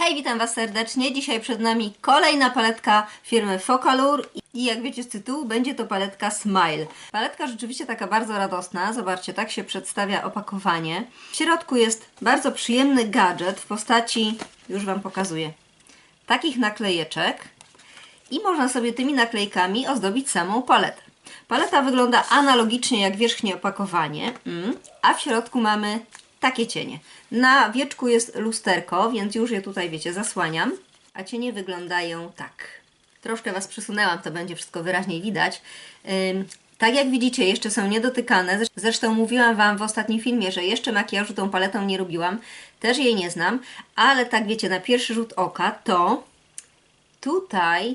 Hej, witam Was serdecznie. Dzisiaj przed nami kolejna paletka firmy Focalure i jak wiecie z tytułu, będzie to paletka Smile. Paletka rzeczywiście taka bardzo radosna. Zobaczcie, tak się przedstawia opakowanie. W środku jest bardzo przyjemny gadżet w postaci, już Wam pokazuję, takich naklejeczek i można sobie tymi naklejkami ozdobić samą paletę. Paleta wygląda analogicznie jak wierzchnie opakowanie, mm, a w środku mamy takie cienie. Na wieczku jest lusterko, więc już je tutaj, wiecie, zasłaniam, a cienie wyglądają tak. Troszkę Was przesunęłam, to będzie wszystko wyraźniej widać. Tak jak widzicie, jeszcze są niedotykane. Zresz- Zresztą mówiłam Wam w ostatnim filmie, że jeszcze makijażu tą paletą nie robiłam. Też jej nie znam, ale tak wiecie, na pierwszy rzut oka to tutaj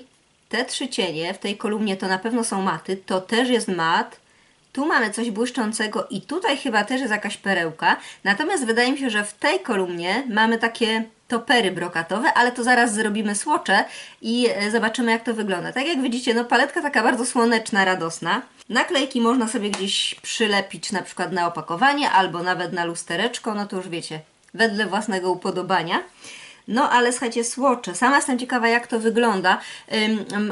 te trzy cienie w tej kolumnie to na pewno są maty, to też jest mat. Tu mamy coś błyszczącego i tutaj chyba też jest jakaś perełka. Natomiast wydaje mi się, że w tej kolumnie mamy takie topery brokatowe, ale to zaraz zrobimy słocze i e, zobaczymy jak to wygląda. Tak jak widzicie, no paletka taka bardzo słoneczna, radosna. Naklejki można sobie gdzieś przylepić na przykład na opakowanie albo nawet na lustereczko, no to już wiecie, wedle własnego upodobania. No ale słuchajcie, słocze. Sama jestem ciekawa, jak to wygląda.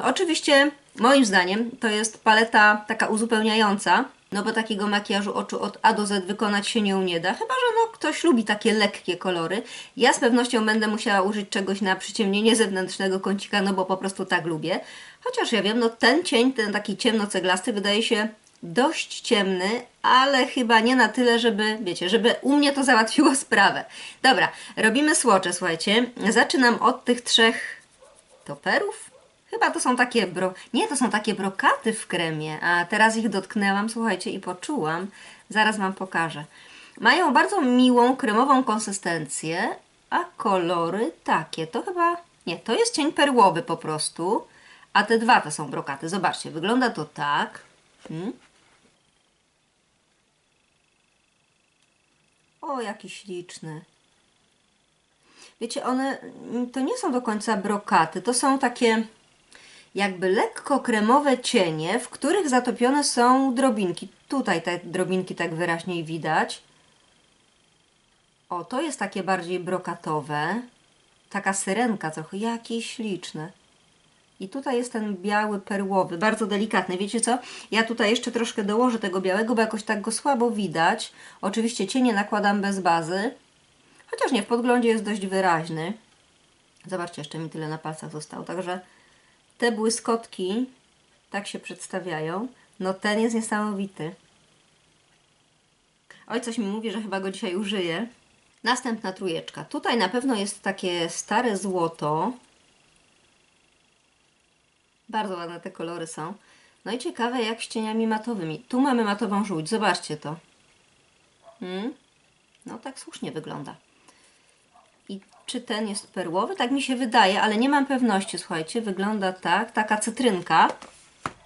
Oczywiście, moim zdaniem, to jest paleta taka uzupełniająca, no bo takiego makijażu oczu od A do Z wykonać się nią nie da. Chyba, że no, ktoś lubi takie lekkie kolory. Ja z pewnością będę musiała użyć czegoś na przyciemnienie zewnętrznego kącika, no bo po prostu tak lubię. Chociaż ja wiem, no ten cień, ten taki ciemnoceglasty wydaje się dość ciemny, ale chyba nie na tyle, żeby, wiecie, żeby u mnie to załatwiło sprawę. Dobra, robimy słocze, słuchajcie. Zaczynam od tych trzech toperów. Chyba to są takie bro... Nie, to są takie brokaty w kremie, a teraz ich dotknęłam, słuchajcie, i poczułam. Zaraz Wam pokażę. Mają bardzo miłą, kremową konsystencję, a kolory takie. To chyba... Nie, to jest cień perłowy po prostu, a te dwa to są brokaty. Zobaczcie, wygląda to tak. Hmm? O, jaki śliczny. Wiecie, one to nie są do końca brokaty, to są takie jakby lekko kremowe cienie, w których zatopione są drobinki. Tutaj te drobinki tak wyraźniej widać. O, to jest takie bardziej brokatowe. Taka syrenka trochę, jakie śliczne. I tutaj jest ten biały perłowy, bardzo delikatny. Wiecie co? Ja tutaj jeszcze troszkę dołożę tego białego, bo jakoś tak go słabo widać. Oczywiście cienie nakładam bez bazy. Chociaż nie, w podglądzie jest dość wyraźny. Zobaczcie, jeszcze mi tyle na palcach zostało. Także te błyskotki tak się przedstawiają. No ten jest niesamowity. Oj, coś mi mówi, że chyba go dzisiaj użyję. Następna trójeczka. Tutaj na pewno jest takie stare złoto. Bardzo ładne te kolory są. No i ciekawe jak z cieniami matowymi. Tu mamy matową żółć, zobaczcie to. Hmm? No tak słusznie wygląda. I czy ten jest perłowy? Tak mi się wydaje, ale nie mam pewności, słuchajcie. Wygląda tak, taka cytrynka.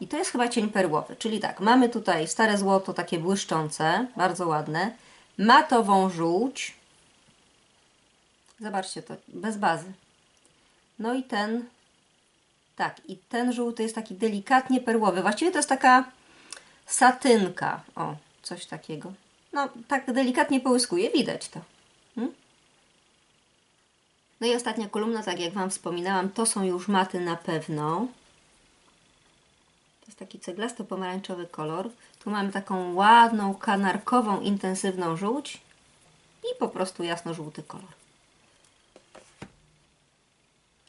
I to jest chyba cień perłowy, czyli tak, mamy tutaj stare złoto, takie błyszczące, bardzo ładne. Matową żółć. Zobaczcie to, bez bazy. No i ten tak, i ten żółty jest taki delikatnie perłowy. Właściwie to jest taka satynka. O, coś takiego. No, tak delikatnie połyskuje, widać to. Hmm? No i ostatnia kolumna, tak jak Wam wspominałam, to są już maty na pewno. To jest taki ceglasto-pomarańczowy kolor. Tu mamy taką ładną, kanarkową, intensywną żółć i po prostu jasno-żółty kolor.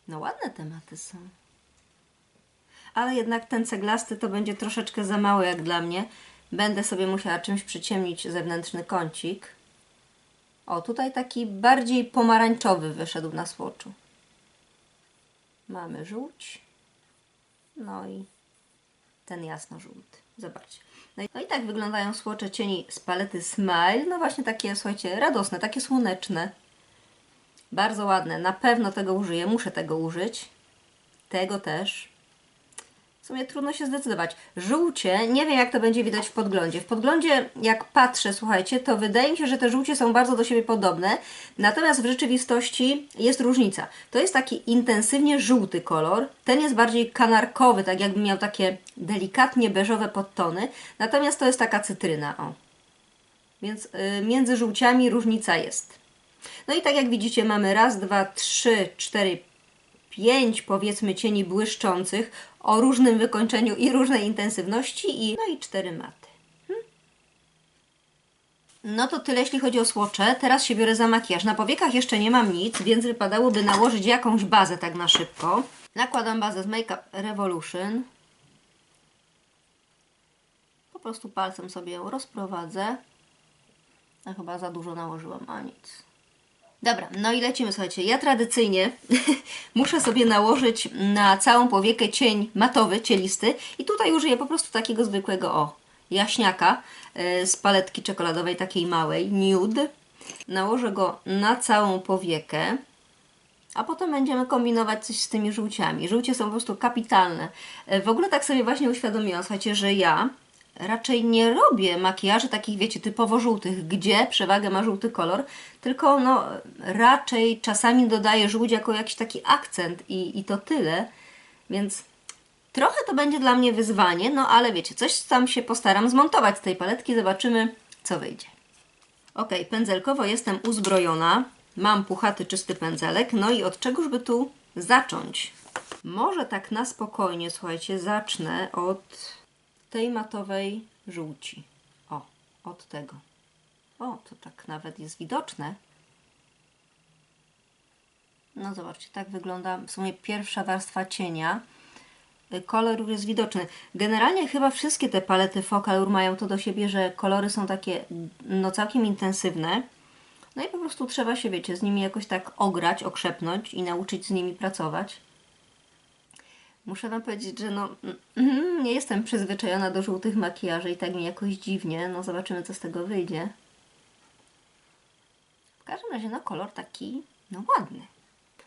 No ładne tematy są ale jednak ten ceglasty to będzie troszeczkę za mało jak dla mnie. Będę sobie musiała czymś przyciemnić zewnętrzny kącik. O, tutaj taki bardziej pomarańczowy wyszedł na słoczu. Mamy żółć. No i ten jasno-żółty. Zobaczcie. No i, no i tak wyglądają słocze cieni z palety Smile. No właśnie takie, słuchajcie, radosne, takie słoneczne. Bardzo ładne. Na pewno tego użyję. Muszę tego użyć. Tego też. Sumie trudno się zdecydować. Żółcie, nie wiem jak to będzie widać w podglądzie. W podglądzie, jak patrzę, słuchajcie, to wydaje mi się, że te żółcie są bardzo do siebie podobne, natomiast w rzeczywistości jest różnica. To jest taki intensywnie żółty kolor, ten jest bardziej kanarkowy, tak jakby miał takie delikatnie beżowe podtony, natomiast to jest taka cytryna, o. Więc y, między żółciami różnica jest. No i tak jak widzicie mamy raz, dwa, trzy, cztery, pięć powiedzmy cieni błyszczących o różnym wykończeniu i różnej intensywności i no i cztery maty. Hmm? No to tyle jeśli chodzi o słocze. Teraz się biorę za makijaż. Na powiekach jeszcze nie mam nic, więc wypadałoby nałożyć jakąś bazę tak na szybko. Nakładam bazę z Makeup Revolution. Po prostu palcem sobie ją rozprowadzę. A chyba za dużo nałożyłam, a nic. Dobra, no i lecimy, słuchajcie. Ja tradycyjnie muszę sobie nałożyć na całą powiekę cień matowy, cielisty i tutaj użyję po prostu takiego zwykłego, o, jaśniaka e, z paletki czekoladowej, takiej małej, nude. Nałożę go na całą powiekę, a potem będziemy kombinować coś z tymi żółciami. Żółcie są po prostu kapitalne. E, W ogóle tak sobie właśnie uświadomiłam, słuchajcie, że ja raczej nie robię makijaży takich, wiecie, typowo żółtych, gdzie przewagę ma żółty kolor, tylko no raczej czasami dodaję żółć jako jakiś taki akcent i, i to tyle, więc trochę to będzie dla mnie wyzwanie, no ale wiecie, coś tam się postaram zmontować z tej paletki, zobaczymy co wyjdzie. Ok, pędzelkowo jestem uzbrojona, mam puchaty, czysty pędzelek, no i od czegoż by tu zacząć? Może tak na spokojnie, słuchajcie, zacznę od tej matowej żółci. O, od tego. O, to tak nawet jest widoczne. No zobaczcie, tak wygląda w sumie pierwsza warstwa cienia. Y, Kolor już jest widoczny. Generalnie chyba wszystkie te palety Focalur mają to do siebie, że kolory są takie no całkiem intensywne. No i po prostu trzeba się, wiecie, z nimi jakoś tak ograć, okrzepnąć i nauczyć z nimi pracować. Muszę Wam powiedzieć, że no, mm, nie jestem przyzwyczajona do żółtych makijaży i tak mi jakoś dziwnie. No zobaczymy, co z tego wyjdzie. W każdym razie, no kolor taki, no ładny.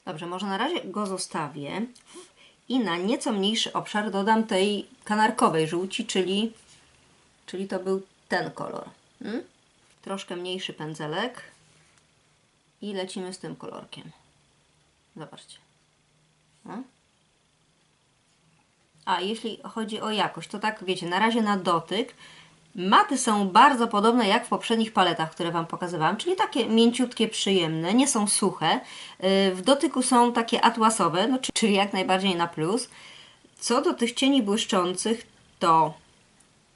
Dobrze, może na razie go zostawię i na nieco mniejszy obszar dodam tej kanarkowej żółci, czyli, czyli to był ten kolor. Hmm? Troszkę mniejszy pędzelek i lecimy z tym kolorkiem. Zobaczcie. No. A jeśli chodzi o jakość, to tak wiecie, na razie na dotyk. Maty są bardzo podobne jak w poprzednich paletach, które Wam pokazywałam, czyli takie mięciutkie, przyjemne, nie są suche. Yy, W dotyku są takie atłasowe, no, czy- czyli jak najbardziej na plus. Co do tych cieni błyszczących, to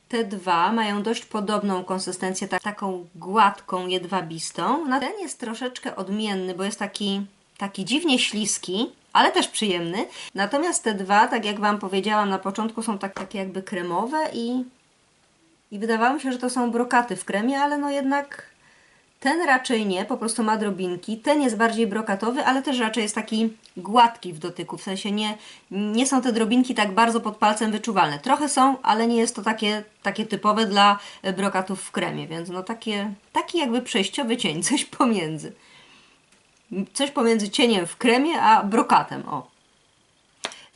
te dwa mają dość podobną konsystencję, tak, taką gładką, jedwabistą. Ten jest troszeczkę odmienny, bo jest taki, taki dziwnie śliski, ale też przyjemny. Natomiast te dwa, tak jak Wam powiedziałam na początku, są tak, takie jakby kremowe i, i wydawało mi się, że to są brokaty w kremie, ale no jednak ten raczej nie, po prostu ma drobinki. Ten jest bardziej brokatowy, ale też raczej jest taki gładki w dotyku. W sensie nie, nie są te drobinki tak bardzo pod palcem wyczuwalne. Trochę są, ale nie jest to takie, takie typowe dla brokatów w kremie, więc no takie, taki jakby przejściowy cień, coś pomiędzy. Coś pomiędzy cieniem w kremie a brokatem, o.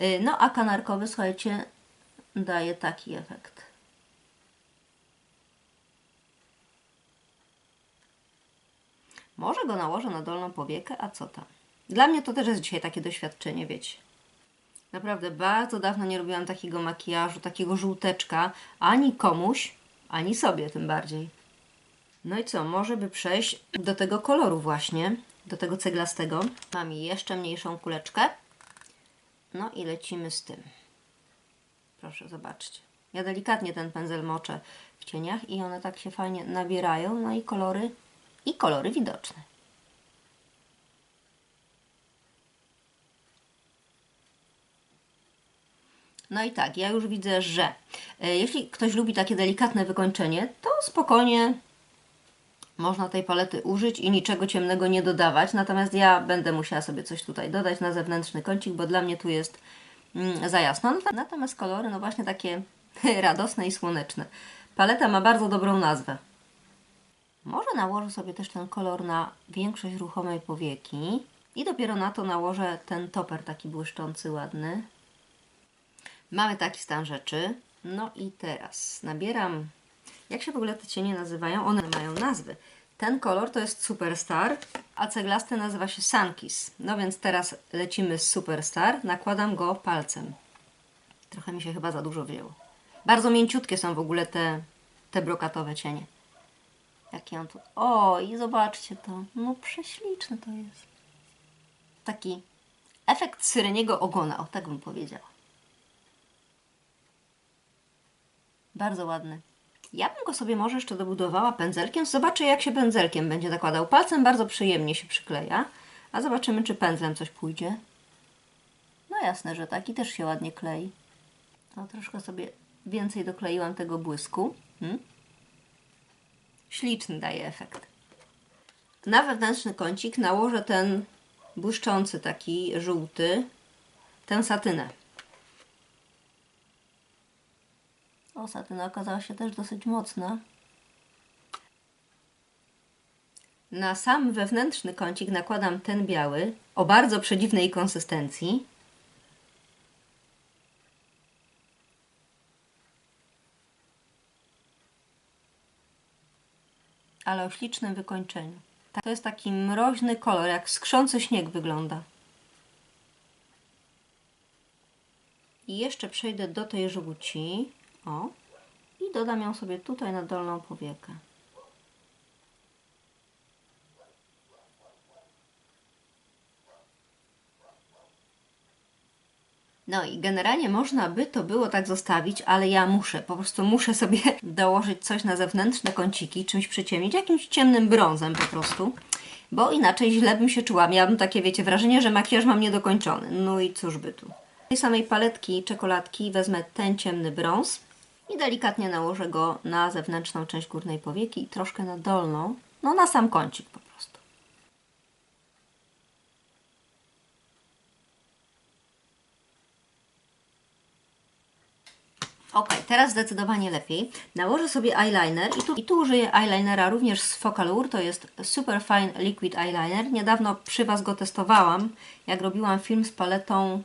Y, No a kanarkowy, słuchajcie, daje taki efekt. Może go nałożę na dolną powiekę, a co tam? Dla mnie to też jest dzisiaj takie doświadczenie, wiecie. Naprawdę bardzo dawno nie robiłam takiego makijażu, takiego żółteczka, ani komuś, ani sobie tym bardziej. No i co, może by przejść do tego koloru właśnie, do tego ceglastego. Mam jeszcze mniejszą kuleczkę. No i lecimy z tym. Proszę, zobaczcie. Ja delikatnie ten pędzel moczę w cieniach i one tak się fajnie nabierają, no i kolory, i kolory widoczne. No i tak, ja już widzę, że e, jeśli ktoś lubi takie delikatne wykończenie, to spokojnie można tej palety użyć i niczego ciemnego nie dodawać. Natomiast ja będę musiała sobie coś tutaj dodać na zewnętrzny kącik, bo dla mnie tu jest mm, za jasno. Nat- Natomiast kolory, no właśnie takie radosne i słoneczne. Paleta ma bardzo dobrą nazwę. Może nałożę sobie też ten kolor na większość ruchomej powieki i dopiero na to nałożę ten toper taki błyszczący, ładny. Mamy taki stan rzeczy. No i teraz nabieram. Jak się w ogóle te cienie nazywają? One mają nazwy. Ten kolor to jest Superstar, a ceglasty nazywa się Sunkis. No więc teraz lecimy z Superstar. Nakładam go palcem. Trochę mi się chyba za dużo wzięło. Bardzo mięciutkie są w ogóle te, te brokatowe cienie. Jaki on tu... O, i zobaczcie to. No prześliczne to jest. Taki efekt syreniego ogona, o tak bym powiedziała. Bardzo ładny. Ja bym go sobie może jeszcze dobudowała pędzelkiem. Zobaczę, jak się pędzelkiem będzie nakładał. Palcem bardzo przyjemnie się przykleja. A zobaczymy, czy pędzlem coś pójdzie. No jasne, że tak. I też się ładnie klei. No, troszkę sobie więcej dokleiłam tego błysku. Hmm? Śliczny daje efekt. Na wewnętrzny kącik nałożę ten błyszczący, taki żółty, tę satynę. O, satyna okazała się też dosyć mocna. Na sam wewnętrzny kącik nakładam ten biały o bardzo przedziwnej konsystencji. Ale o ślicznym wykończeniu. Tak, To jest taki mroźny kolor, jak skrzący śnieg wygląda. I jeszcze przejdę do tej żółci. O. I dodam ją sobie tutaj na dolną powiekę. No i generalnie można by to było tak zostawić, ale ja muszę, po prostu muszę sobie dołożyć coś na zewnętrzne kąciki, czymś przyciemnić, jakimś ciemnym brązem po prostu, bo inaczej źle bym się czuła. Miałabym takie, wiecie, wrażenie, że makijaż mam niedokończony. No i cóż by tu. Z tej samej paletki czekoladki wezmę ten ciemny brąz i delikatnie nałożę go na zewnętrzną część górnej powieki i troszkę na dolną, no na sam kącik po prostu. Ok, teraz zdecydowanie lepiej. Nałożę sobie eyeliner i tu, i tu użyję eyelinera również z Focalur, to jest Super Fine Liquid Eyeliner. Niedawno przy Was go testowałam, jak robiłam film z paletą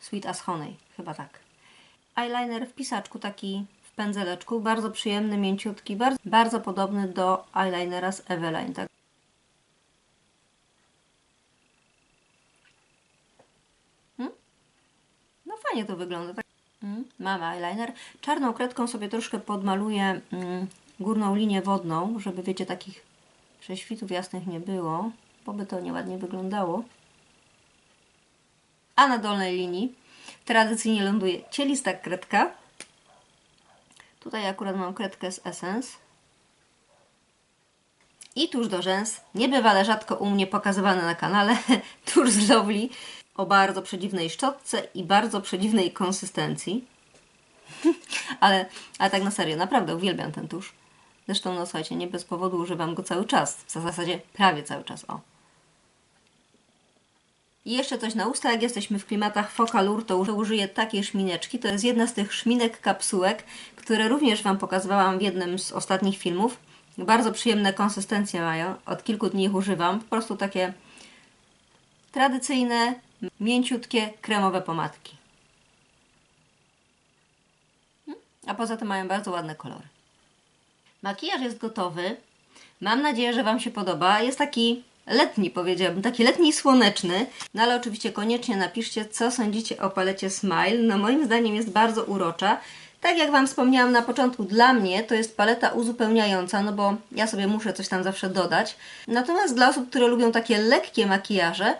Sweet as Honey, chyba tak. Eyeliner w pisaczku, taki w pędzeleczku, bardzo przyjemny, mięciutki, bardzo, bardzo podobny do eyelinera z Eveline. Tak. Hmm? No fajnie to wygląda. Tak. Mm, Mam eyeliner. Czarną kredką sobie troszkę podmaluję mm, górną linię wodną, żeby wiecie, takich prześwitów jasnych nie było, bo by to nieładnie wyglądało. A na dolnej linii tradycyjnie ląduje cielista kredka. Tutaj akurat mam kredkę z Essence. I tuż do rzęs, niebywale rzadko u mnie pokazywane na kanale, tuż z Lovely o bardzo przedziwnej szczotce i bardzo przedziwnej konsystencji. ale, ale tak na serio, naprawdę uwielbiam ten tusz. Zresztą, no słuchajcie, nie bez powodu używam go cały czas. W zasadzie prawie cały czas, o. I jeszcze coś na usta, jak jesteśmy w klimatach Focalur, to użyję takiej szmineczki. To jest jedna z tych szminek kapsułek, które również Wam pokazywałam w jednym z ostatnich filmów. Bardzo przyjemne konsystencje mają. Od kilku dni ich używam. Po prostu takie tradycyjne, mięciutkie, kremowe pomadki. A poza tym mają bardzo ładne kolory. Makijaż jest gotowy. Mam nadzieję, że Wam się podoba. Jest taki letni, powiedziałabym, taki letni i słoneczny. No ale oczywiście koniecznie napiszcie, co sądzicie o palecie Smile. No moim zdaniem jest bardzo urocza. Tak jak Wam wspomniałam na początku, dla mnie to jest paleta uzupełniająca, no bo ja sobie muszę coś tam zawsze dodać. Natomiast dla osób, które lubią takie lekkie makijaże,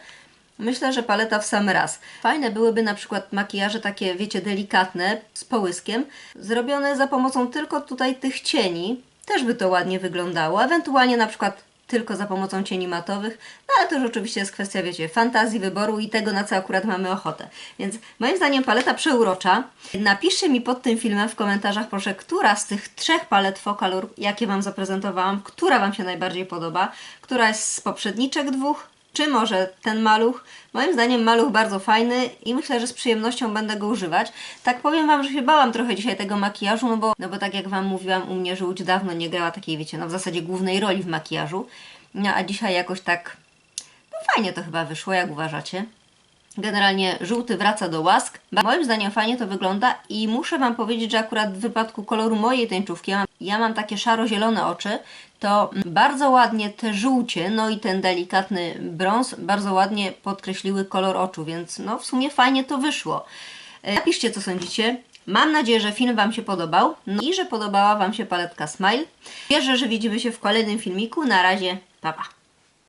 Myślę, że paleta w sam raz. Fajne byłyby na przykład makijaże takie, wiecie, delikatne, z połyskiem, zrobione za pomocą tylko tutaj tych cieni. Też by to ładnie wyglądało. Ewentualnie na przykład tylko za pomocą cieni matowych, no ale to już oczywiście jest kwestia, wiecie, fantazji, wyboru i tego, na co akurat mamy ochotę. Więc moim zdaniem paleta przeurocza. Napiszcie mi pod tym filmem w komentarzach, proszę, która z tych trzech palet Focalur, jakie Wam zaprezentowałam, która Wam się najbardziej podoba, która jest z poprzedniczek dwóch, czy może ten maluch? Moim zdaniem maluch bardzo fajny i myślę, że z przyjemnością będę go używać. Tak powiem Wam, że się bałam trochę dzisiaj tego makijażu, no bo, no bo tak jak Wam mówiłam, u mnie żółć dawno nie grała takiej, wiecie, no w zasadzie głównej roli w makijażu. No a dzisiaj jakoś tak, no fajnie to chyba wyszło, jak uważacie? Generalnie żółty wraca do łask. Moim zdaniem fajnie to wygląda i muszę Wam powiedzieć, że akurat w wypadku koloru mojej tęczówki, ja mam, ja mam takie szaro-zielone oczy, to bardzo ładnie te żółcie, no i ten delikatny brąz bardzo ładnie podkreśliły kolor oczu, więc no w sumie fajnie to wyszło. E, Napiszcie co sądzicie. Mam nadzieję, że film Wam się podobał no i że podobała Wam się paletka Smile. Wierzę, że widzimy się w kolejnym filmiku. Na razie, pa pa!